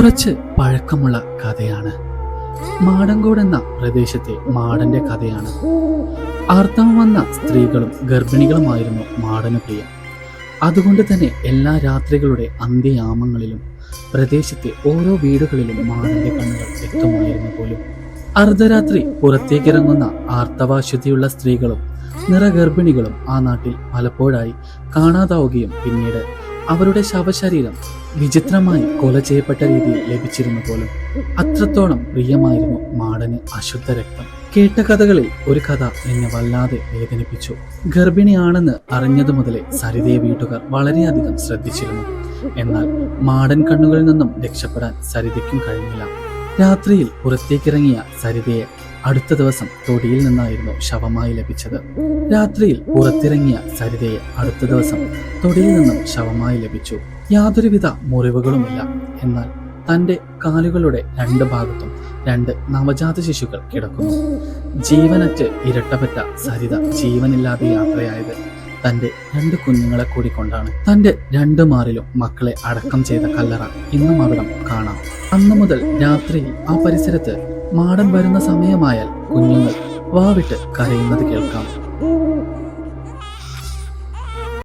കുറച്ച് പഴക്കമുള്ള കഥയാണ്. മാടങ്കോട് എന്ന പ്രദേശത്തെ മാടന്റെ കഥയാണ്. ആർത്തവം വന്ന സ്ത്രീകളും ഗർഭിണികളുമായിരുന്നു മാടന് പ്രിയ. അതുകൊണ്ട് തന്നെ എല്ലാ രാത്രികളുടെ അന്ത്യയാമങ്ങളിലും പ്രദേശത്തെ ഓരോ വീടുകളിലും മാടന്റെ കണ്ണുകൾ വ്യക്തമായിരുന്നു പോലും. അർദ്ധരാത്രി പുറത്തേക്കിറങ്ങുന്ന ആർത്തവാശുദ്ധിയുള്ള സ്ത്രീകളും നിറഗർഭിണികളും ആ നാട്ടിൽ പലപ്പോഴായി കാണാതാവുകയും പിന്നീട് അവരുടെ ശവശരീരം വിചിത്രമായി കൊല ചെയ്യപ്പെട്ട രീതിയിൽ ലഭിച്ചിരുന്നു പോലും അത്രത്തോളം പ്രിയമായിരുന്നു മാടന് അശുദ്ധ രക്തം. കേട്ട കഥകളിൽ ഒരു കഥ എന്നെ വല്ലാതെ വേദനിപ്പിച്ചു. ഗർഭിണിയാണെന്ന് അറിഞ്ഞതു മുതലേ സരിതയെ വീട്ടുകാർ വളരെയധികം ശ്രദ്ധിച്ചിരുന്നു. എന്നാൽ മാടൻ കണ്ണുകളിൽ നിന്നും രക്ഷപ്പെടാൻ സരിതയ്ക്കും കഴിഞ്ഞില്ല. രാത്രിയിൽ പുറത്തേക്കിറങ്ങിയ സരിതയെ അടുത്ത ദിവസം തൊടിയിൽ നിന്നായിരുന്നു ശവമായി ലഭിച്ചത്. രാത്രിയിൽ പുറത്തിറങ്ങിയ സരിതയെ അടുത്ത ദിവസം തൊടിയിൽ നിന്നും ശവമായി ലഭിച്ചു. യാതൊരുവിധ മുറിവുകളുമില്ല. എന്നാൽ തന്റെ കാലുകളുടെ രണ്ട് ഭാഗത്തും രണ്ട് നവജാത ശിശുക്കൾ കിടക്കുന്നു. ജീവനറ്റ് ഇരട്ടപ്പെട്ട സരിത ജീവനില്ലാതെ യാത്രയായത് തന്റെ രണ്ട് കുഞ്ഞുങ്ങളെ കൂടി കൊണ്ടാണ് തന്റെ രണ്ട് മാറിലും മക്കളെ അടക്കം ചെയ്ത കല്ലറ ഇന്നും അവിടം കാണാം. അന്നു മുതൽ രാത്രിയിൽ ആ പരിസരത്ത് മാടൻ വരുന്ന സമയമായാൽ കുഞ്ഞുങ്ങൾ വാവിട്ട് കരയുന്നത് കേൾക്കാം.